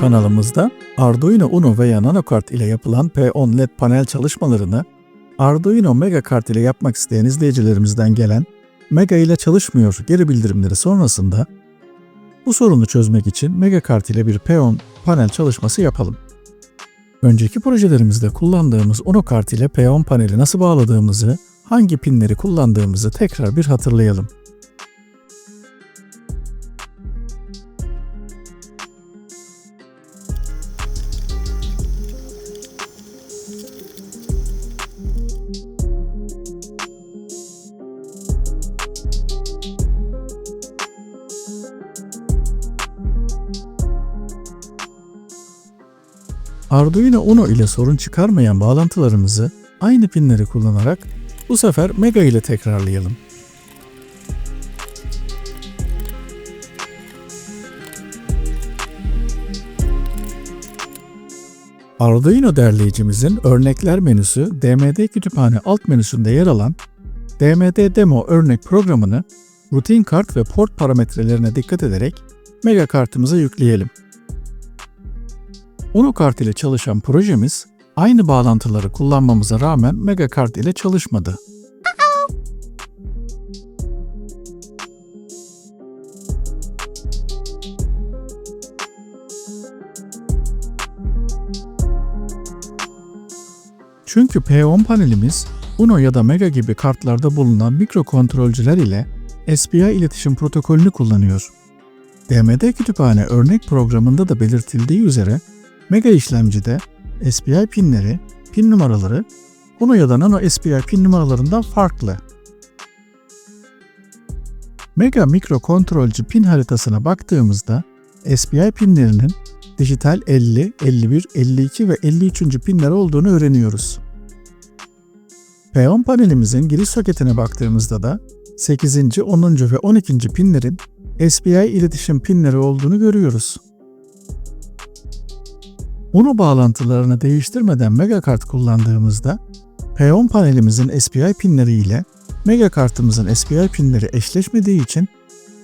Kanalımızda Arduino Uno veya Nanokart ile yapılan P10 LED panel çalışmalarını Arduino Mega Kart ile yapmak isteyen izleyicilerimizden gelen Mega ile çalışmıyor geri bildirimleri sonrasında bu sorunu çözmek için Mega Kart ile bir P10 panel çalışması yapalım. Önceki projelerimizde kullandığımız Uno kart ile P10 paneli nasıl bağladığımızı, hangi pinleri kullandığımızı tekrar bir hatırlayalım. Arduino Uno ile sorun çıkarmayan bağlantılarımızı aynı pinleri kullanarak bu sefer Mega ile tekrarlayalım. Arduino derleyicimizin örnekler menüsü DMD kütüphane alt menüsünde yer alan DMD Demo örnek programını rutin kart ve port parametrelerine dikkat ederek Mega kartımıza yükleyelim. Uno kart ile çalışan projemiz aynı bağlantıları kullanmamıza rağmen Mega kart ile çalışmadı. Çünkü P10 panelimiz Uno ya da Mega gibi kartlarda bulunan mikrokontrolcüler ile SPI iletişim protokolünü kullanıyor. DMD kütüphane örnek programında da belirtildiği üzere Mega işlemcide SPI pinleri, pin numaraları Uno ya da Nano SPI pin numaralarından farklı. Mega mikrokontrolcü pin haritasına baktığımızda SPI pinlerinin dijital 50, 51, 52 ve 53. pinler olduğunu öğreniyoruz. P10 panelimizin giriş soketine baktığımızda da 8. 10. ve 12. pinlerin SPI iletişim pinleri olduğunu görüyoruz. Uno bağlantılarını değiştirmeden Mega kart kullandığımızda P10 panelimizin SPI pinleri ile Mega kartımızın SPI pinleri eşleşmediği için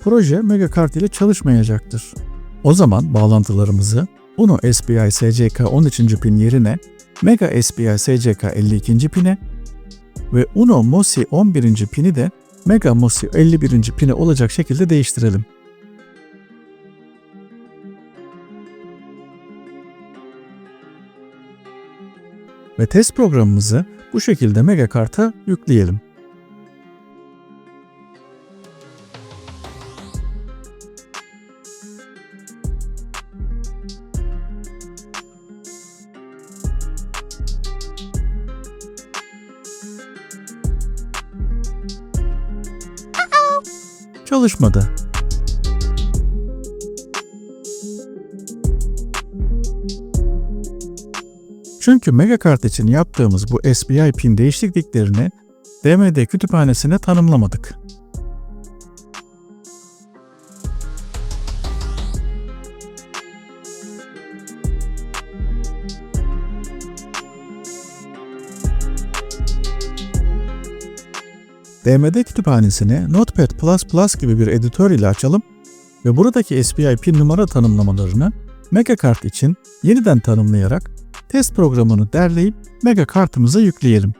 proje Mega kart ile çalışmayacaktır. O zaman bağlantılarımızı Uno SPI SCK 13. pin yerine Mega SPI SCK 52. pine ve Uno MOSI 11. pini de Mega MOSI 51. pine olacak şekilde değiştirelim. Ve test programımızı bu şekilde Mega karta yükleyelim. Çalışmadı. Çünkü Mega kart için yaptığımız bu SPI pin değişikliklerini DMD kütüphanesine tanımlamadık. DMD kütüphanesini Notepad++ gibi bir editör ile açalım ve buradaki SPI pin numara tanımlamalarını Mega kart için yeniden tanımlayarak test programını derleyip Mega kartımıza yükleyelim.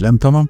İşlem tamam.